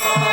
Oh.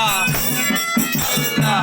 나